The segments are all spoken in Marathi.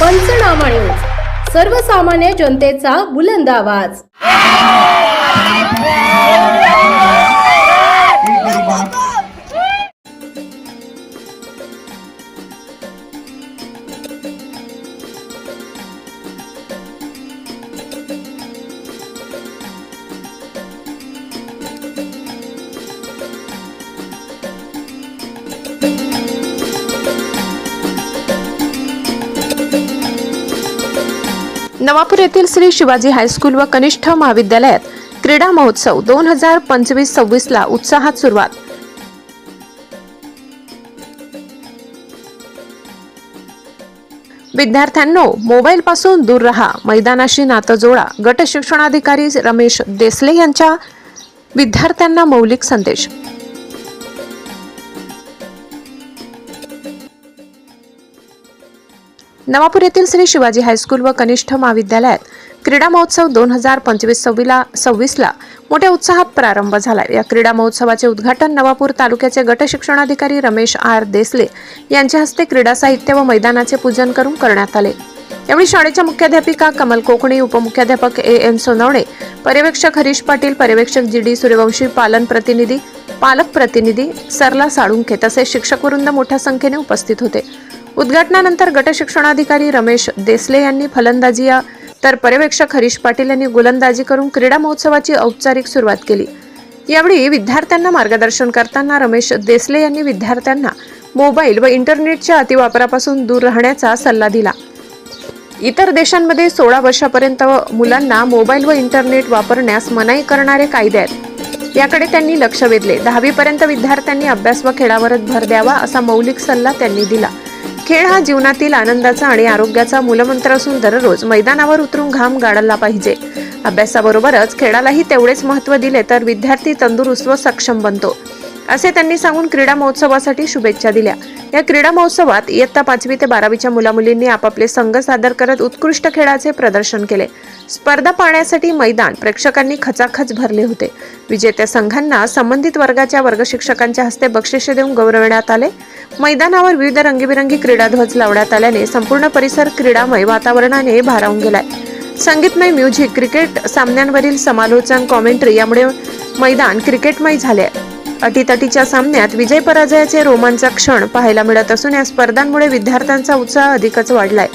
पंचनामा न्यूज सर्वसामान्य जनतेचा बुलंद आवाज. नवापूर येथील श्री शिवाजी हायस्कूल व कनिष्ठ महाविद्यालयात क्रीडा महोत्सव दोन हजार पंचवीस सव्वीस ला उत्साहात सुरुवात. विद्यार्थ्यांनो मोबाईल पासून दूर राहा. मैदानाशी नातं जोडा. गट शिक्षणाधिकारी रमेश देसले यांच्या विद्यार्थ्यांना मौलिक संदेश. नवापूर येथील श्री शिवाजी हायस्कूल व कनिष्ठ महाविद्यालयात क्रीडा महोत्सव दोन हजार पंचवीस सव्वीला सव्वीसला मोठ्या उत्साहात प्रारंभ झाला. या क्रीडा महोत्सवाचे उद्घाटन नवापूर तालुक्याचे गट शिक्षणाधिकारी रमेश आर देसले यांच्या हस्ते क्रीडा साहित्य व मैदानाचे पूजन करून करण्यात आले. यावेळी शाळेच्या मुख्याध्यापिका कमल कोकणी उपमुख्याध्यापक ए एन सोनवणे पर्यवेक्षक हरीश पाटील पर्यवेक्षक जी डी सूर्यवंशी पालन प्रतिनिधी पालक प्रतिनिधी सरला साळुंखे तसेच शिक्षकवृंद मोठ्या संख्येने उपस्थित होते. उद्घाटनानंतर गटशिक्षणाधिकारी रमेश देसले यांनी फलंदाजी या तर पर्यवेक्षक हरीश पाटील यांनी गोलंदाजी करून क्रीडा महोत्सवाची औपचारिक सुरुवात केली. यावेळी विद्यार्थ्यांना मार्गदर्शन करताना रमेश देसले यांनी विद्यार्थ्यांना मोबाईल व इंटरनेटच्या अतिवापरापासून दूर राहण्याचा सल्ला दिला. इतर देशांमध्ये सोळा वर्षापर्यंत मुलांना मोबाईल व इंटरनेट वापरण्यास मनाई करणारे कायदे आहेत. याकडे त्यांनी लक्ष वेधले. दहावीपर्यंत विद्यार्थ्यांनी अभ्यास व खेळावरच भर द्यावा असा मौलिक सल्ला त्यांनी दिला. खेळ हा जीवनातील आनंदाचा आणि आरोग्याचा मूलमंत्र असून दररोज मैदानावर उतरून घाम गाळला पाहिजे. अभ्यासाबरोबरच खेळालाही तेवढेच महत्त्व दिले तर विद्यार्थी तंदुरुस्त व सक्षम बनतो. असे त्यांनी सांगून क्रीडा महोत्सवासाठी शुभेच्छा दिल्या. या क्रीडा महोत्सवात इयत्ता पाचवी ते बारावीच्या मुलामुलींनी आपापले संघ सादर करत उत्कृष्ट खेळाचे प्रदर्शन केले. स्पर्धा पाहण्यासाठी मैदान प्रेक्षकांनी खचाखच भरले होते. विजेत्या संघांना संबंधित वर्गाच्या वर्गशिक्षकांच्या हस्ते बक्षिसे देऊन गौरवण्यात आले. मैदानावर विविध रंगीबिरंगी क्रीडाध्वज लावण्यात आल्याने संपूर्ण परिसर क्रीडामय वातावरणाने भारावून गेलाय. संगीतमय म्युझिक क्रिकेट सामन्यांवरील समालोचन कॉमेंट्री यामुळे मैदान क्रिकेटमय झाले आहे. अटीतटीच्या सामन्यात विजय पराजयाचे रोमांचक क्षण पाहायला मिळत असून या स्पर्धांमुळे विद्यार्थ्यांचा उत्साह अधिकच वाढलाय.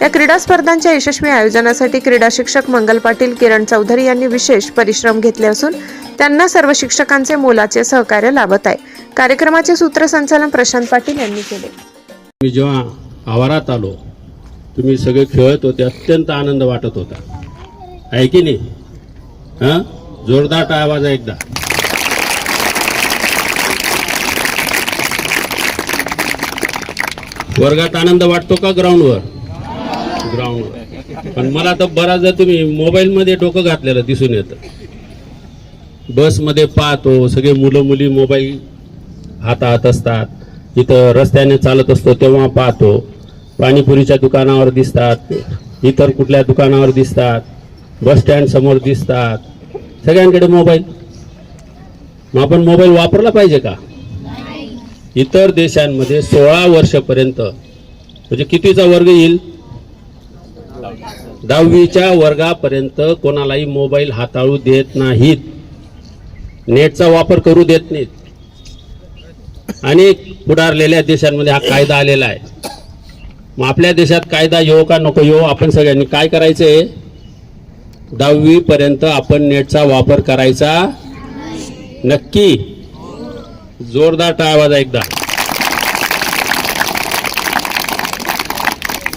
या क्रीडा स्पर्धांच्या यशस्वी आयोजनासाठी क्रीडा शिक्षक मंगल पाटील किरण चौधरी यांनी विशेष परिश्रम घेतले असून त्यांना सर्व शिक्षकांचे मोलाचे सहकार्य लाभत आहे. कार्यक्रमाचे सूत्रसंचालन प्रशांत पाटील यांनी केले. मी जेव्हा आवारात आलो तुम्ही सगळे खेळत होते अत्यंत आनंद वाटत होता. आहे की नाही? हां? जोरदार आवाज आहे एकदा. वर्गात आनंद वाटतो का ग्राउंडवर? ग्राउंडवर. पण मला तर बराचदा तुम्ही मोबाईलमध्ये डोकं घातलेलं दिसून येतं. बसमध्ये पाहतो सगळे मुलं मुली मोबाईल हातात असतात. इथं रस्त्याने चालत असतो तेव्हा पाहतो. पाणीपुरीच्या दुकानावर दिसतात इतर कुठल्या दुकानावर दिसतात बस स्टँड समोर दिसतात. सगळ्यांकडे मोबाईल. मग आपण मोबाईल वापरला पाहिजे का? इतर देशांमध्ये सोळा वर्षापर्यंत म्हणजे कितीचा वर्ग येईल? दहावीच्या वर्गापर्यंत कोणालाही मोबाईल हाताळू देत नाहीत. नेटचा वापर करू देत नाहीत. अनेक पुढारलेल्या देशांमध्ये हा कायदा आलेला आहे. मग आपल्या देशात कायदा येऊ का नको येऊ आपण सगळ्यांनी काय करायचंय? दहावीपर्यंत आपण नेटचा वापर करायचा नक्की. जोरदार टाळ आवाज आहे एकदा.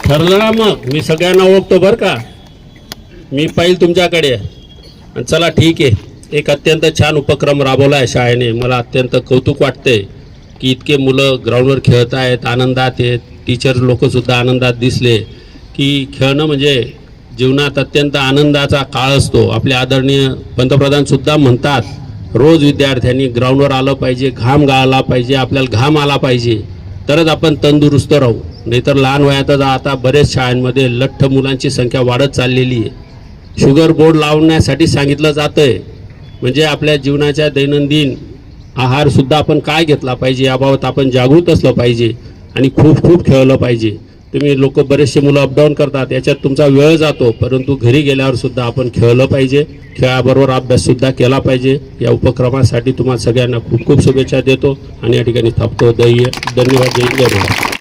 ठरलं ना मग. मी सगळ्यांना ओळखतो बरं का. मी पाहिल तुमच्याकडे. आणि चला ठीक आहे. एक अत्यंत छान उपक्रम राबवला आहे शाळेने. मला अत्यंत कौतुक वाटते की इतके मुलं ग्राउंडवर खेळत आहेत आनंदात आहेत. टीचर लोकसुद्धा आनंदात दिसले की खेळणं म्हणजे जीवनात अत्यंत आनंदाचा काळ असतो. आपले आदरणीय पंतप्रधानसुद्धा म्हणतात रोज विद्यार्थ्यांनी ग्राउंडवर आलं पाहिजे घाम गाळला पाहिजे आपल्याला घाम आला पाहिजे तरच आपण तंदुरुस्त राहू. नाहीतर लहान वयातच आता बरेच शाळांमध्ये लठ्ठ मुलांची संख्या वाढत चाललेली आहे. शुगर बोर्ड लावण्यासाठी सांगितलं जातं आहे म्हणजे आपल्या जीवनाच्या दैनंदिन आहारसुद्धा आपण काय घेतला पाहिजे याबाबत आपण जागृत असलं पाहिजे आणि खूप खूप खेळलं पाहिजे. तुम्ही लोक बरेचसे मुलं अपडाऊन करतात याच्यात तुमचा वेळ जातो परंतु घरी गेल्यावर सुद्धा आपण खेळलं पाहिजे. खेळाबरोबर अभ्याससुद्धा केला पाहिजे. या उपक्रमासाठी तुम्हाला सगळ्यांना खूप खूप शुभेच्छा देतो आणि या ठिकाणी थांबतो दै धन्यवाद जय जय